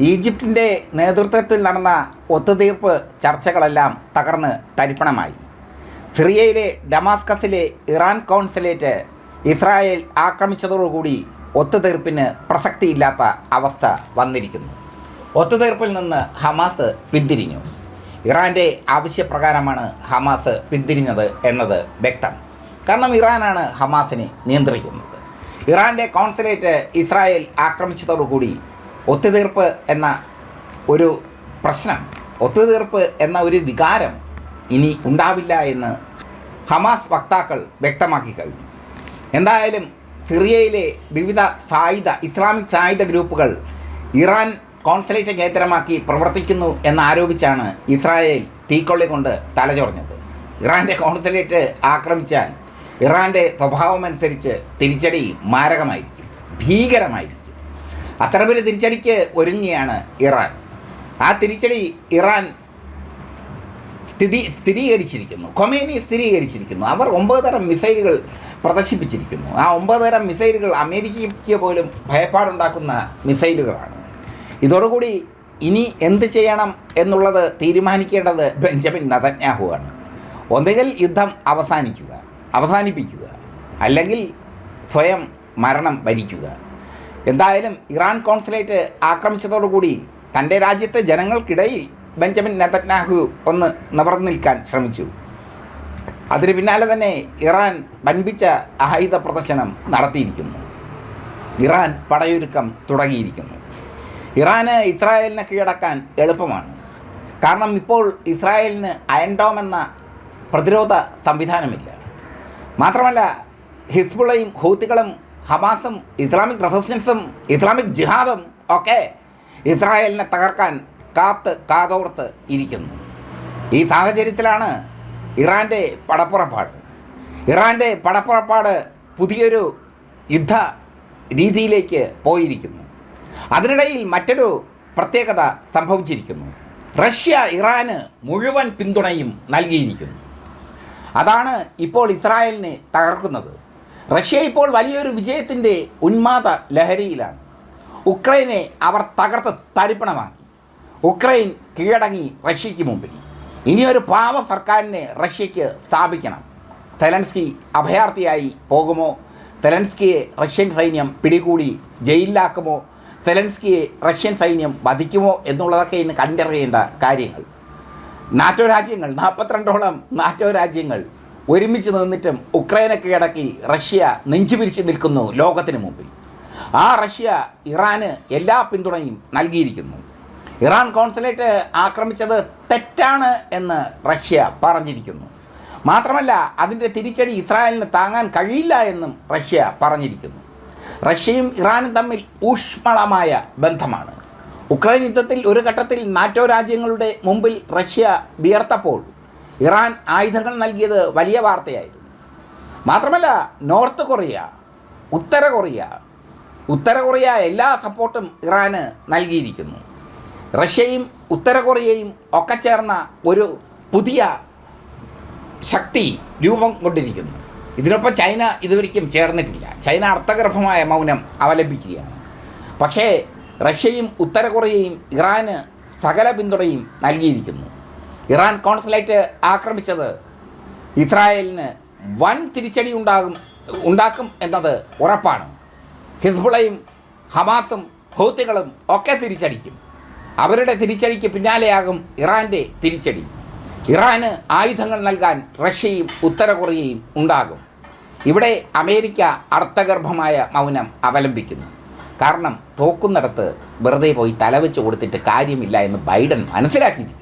ഈജിപ്തിന്റെ നേതൃത്വത്തിൽ നടന്ന ഒത്തുതീർപ്പ് ചർച്ചകളെല്ലാം തകർന്ന് തരിപ്പണമായി. സിറിയയിലെ ഡമാസ്കസിലെ ഇറാൻ കോൺസുലേറ്റ് ഇസ്രായേൽ ആക്രമിച്ചതോടുകൂടി ഒത്തുതീർപ്പിന് പ്രസക്തിയില്ലാത്ത അവസ്ഥ വന്നിരിക്കുന്നു. ഒത്തുതീർപ്പിൽ നിന്ന് ഹമാസ് പിന്തിരിഞ്ഞു. ഇറാന്റെ ആവശ്യപ്രകാരമാണ് ഹമാസ് പിന്തിരിഞ്ഞത് എന്നത് വ്യക്തം. കാരണം ഇറാനാണ് ഹമാസിനെ നിയന്ത്രിക്കുന്നത്. ഇറാന്റെ കോൺസുലേറ്റ് ഇസ്രായേൽ ആക്രമിച്ചതോടുകൂടി ഒത്തുതീർപ്പ് എന്ന ഒരു പ്രശ്നം ഒത്തുതീർപ്പ് എന്ന ഒരു വികാരം ഇനി ഉണ്ടാവില്ല എന്ന് ഹമാസ് വക്താക്കൾ വ്യക്തമാക്കി കഴിഞ്ഞു. എന്തായാലും സിറിയയിലെ വിവിധ സായുധ ഇസ്ലാമിക് സായുധ ഗ്രൂപ്പുകൾ ഇറാൻ കോൺസുലേറ്റ് കേന്ദ്രമാക്കി പ്രവർത്തിക്കുന്നു എന്നാരോപിച്ചാണ് ഇസ്രായേൽ തീക്കൊള്ളി കൊണ്ട് തലചൊറഞ്ഞത്. ഇറാന്റെ കോൺസുലേറ്റ് ആക്രമിച്ചാൽ ഇറാന്റെ സ്വഭാവമനുസരിച്ച് തിരിച്ചടി മാരകമായിരിക്കും ഭീകരമായിരിക്കും. അത്തരമൊരു തിരിച്ചടിക്ക് ഒരുങ്ങിയാണ് ഇറാൻ. ആ തിരിച്ചടി ഇറാൻ സ്ഥിതി സ്ഥിരീകരിച്ചിരിക്കുന്നു. കൊമേനി സ്ഥിരീകരിച്ചിരിക്കുന്നു. അവർ ഒമ്പത് തരം മിസൈലുകൾ പ്രദർശിപ്പിച്ചിരിക്കുന്നു. ആ ഒമ്പത് തരം മിസൈലുകൾ അമേരിക്കയ്ക്ക് പോലും ഭയപ്പാടുണ്ടാക്കുന്ന മിസൈലുകളാണ്. ഇതോടുകൂടി ഇനി എന്ത് ചെയ്യണം എന്നുള്ളത് തീരുമാനിക്കേണ്ടത് ബെഞ്ചമിൻ നതന്യാഹുവാണ്. ഒന്നുകിൽ യുദ്ധം അവസാനിക്കുക അവസാനിപ്പിക്കുക അല്ലെങ്കിൽ സ്വയം മരണം വരിക്കുക. എന്തായാലും ഇറാൻ കോൺസുലേറ്റ് ആക്രമിച്ചതോടുകൂടി തന്റെ രാജ്യത്തെ ജനങ്ങൾക്കിടയിൽ ബെഞ്ചമിൻ നെതന്യാഹു ഒന്ന് നിവർന്നു നിൽക്കാൻ ശ്രമിച്ചു. അതിന് പിന്നാലെ തന്നെ ഇറാൻ വൻപിച്ച ആയുധ പ്രദർശനം നടത്തിയിരിക്കുന്നു. ഇറാൻ പടയൊരുക്കം തുടങ്ങിയിരിക്കുന്നു. ഇറാന് ഇസ്രായേലിനെ കീഴടക്കാൻ എളുപ്പമാണ്. കാരണം ഇപ്പോൾ ഇസ്രായേലിന് അയൻഡോം എന്ന പ്രതിരോധ സംവിധാനമില്ല. മാത്രമല്ല ഹിസ്ബുളയും ഹൂത്തികളും ഹമാസും ഇസ്ലാമിക് റെസിസ്റ്റൻസും ഇസ്ലാമിക് ജിഹാദും ഒക്കെ ഇസ്രായേലിനെ തകർക്കാൻ കാത്ത് കാതോർത്ത് ഇരിക്കുന്നു. ഈ സാഹചര്യത്തിലാണ് ഇറാന്റെ പടപ്പുറപ്പാട്. ഇറാന്റെ പടപ്പുറപ്പാട് പുതിയൊരു യുദ്ധ രീതിയിലേക്ക് പോയിരിക്കുന്നു. അതിനിടയിൽ മറ്റൊരു പ്രത്യേകത സംഭവിച്ചിരിക്കുന്നു. റഷ്യ ഇറാന് മുഴുവൻ പിന്തുണയും നൽകിയിരിക്കുന്നു. അതാണ് ഇപ്പോൾ ഇസ്രായേലിനെ തകർക്കുന്നത്. റഷ്യ ഇപ്പോൾ വലിയൊരു വിജയത്തിന്റെ ഉന്മാദ ലഹരിയിലാണ്. ഉക്രൈനെ അവർ തകർത്ത് തരിപ്പണമാക്കി. ഉക്രൈൻ കീഴടങ്ങി റഷ്യയ്ക്ക് മുമ്പിൽ. ഇനിയൊരു പാവ സർക്കാരിനെ റഷ്യയ്ക്ക് സ്ഥാപിക്കണം. തെലൻസ്കി അഭയാർത്ഥിയായി പോകുമോ? തെലൻസ്കിയെ റഷ്യൻ സൈന്യം പിടികൂടി ജയിലിലാക്കുമോ? സെലൻസ്കിയെ റഷ്യൻ സൈന്യം വധിക്കുമോ എന്നുള്ളതൊക്കെ ഇന്ന് കണ്ടറിയേണ്ട കാര്യങ്ങൾ. നാറ്റോ രാജ്യങ്ങൾ നാൽപ്പത്തിരണ്ടോളം നാറ്റോ രാജ്യങ്ങൾ ഒരുമിച്ച് നിന്നിട്ടും ഉക്രൈനെ കീഴടക്കി റഷ്യ നെഞ്ചുപിരിച്ച് നിൽക്കുന്നു ലോകത്തിന് മുമ്പിൽ. ആ റഷ്യ ഇറാന് എല്ലാ പിന്തുണയും നൽകിയിരിക്കുന്നു. ഇറാൻ കോൺസുലേറ്റ് ആക്രമിച്ചത് തെറ്റാണ് എന്ന് റഷ്യ പറഞ്ഞിരിക്കുന്നു. മാത്രമല്ല അതിന്റെ തിരിച്ചടി ഇസ്രായേലിന് താങ്ങാൻ കഴിയില്ല എന്നും റഷ്യ പറഞ്ഞിരിക്കുന്നു. റഷ്യയും ഇറാനും തമ്മിൽ ഊഷ്മളമായ ബന്ധമാണ്. ഉക്രൈൻ യുദ്ധത്തിൽ ഒരു ഘട്ടത്തിൽ നാറ്റോ രാജ്യങ്ങളുടെ മുമ്പിൽ റഷ്യ വിയർത്തപ്പോൾ ഇറാൻ ആയുധങ്ങൾ നൽകിയത് വലിയ വാർത്തയായിരുന്നു. മാത്രമല്ല നോർത്ത് കൊറിയ ഉത്തര കൊറിയ ഉത്തര കൊറിയ എല്ലാ സപ്പോർട്ടും ഇറാന് നൽകിയിരിക്കുന്നു. റഷ്യയും ഉത്തര കൊറിയയും ഒക്കെ ചേർന്ന ഒരു പുതിയ ശക്തി രൂപം കൊണ്ടിരിക്കുന്നു. ഇതിനൊപ്പം ചൈന ഇതുവരിക്കും ചേർന്നിട്ടില്ല. ചൈന അർത്ഥഗർഭമായ മൗനം അവലംബിക്കുകയാണ്. പക്ഷേ റഷ്യയും ഉത്തര കൊറിയയും ഇറാന് സകല പിന്തുണയും നൽകിയിരിക്കുന്നു. ഇറാൻ കോൺസുലേറ്റ് ആക്രമിച്ചത് ഇസ്രായേലിന് വൻ തിരിച്ചടി ഉണ്ടാകും ഉണ്ടാക്കും എന്നത് ഉറപ്പാണ്. ഹിസ്ബുളയും ഹമാസും ഹൗത്തികളും ഒക്കെ തിരിച്ചടിക്കും. അവരുടെ തിരിച്ചടിക്ക് പിന്നാലെയാകും ഇറാന്റെ തിരിച്ചടി. ഇറാന് ആയുധങ്ങൾ നൽകാൻ റഷ്യയും ഉത്തര കൊറിയയും ഉണ്ടാകും. ഇവിടെ അമേരിക്ക അർത്ഥഗർഭമായ മൗനം അവലംബിക്കുന്നു. കാരണം തോക്കുന്നിടത്ത് വെറുതെ പോയി തലവെച്ച് കൊടുത്തിട്ട് കാര്യമില്ല എന്ന് ബൈഡൻ മനസ്സിലാക്കിയിരിക്കുന്നു.